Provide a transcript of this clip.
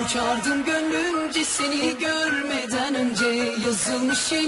Uçardım gönlümce seni görmeden önce yazılmış inan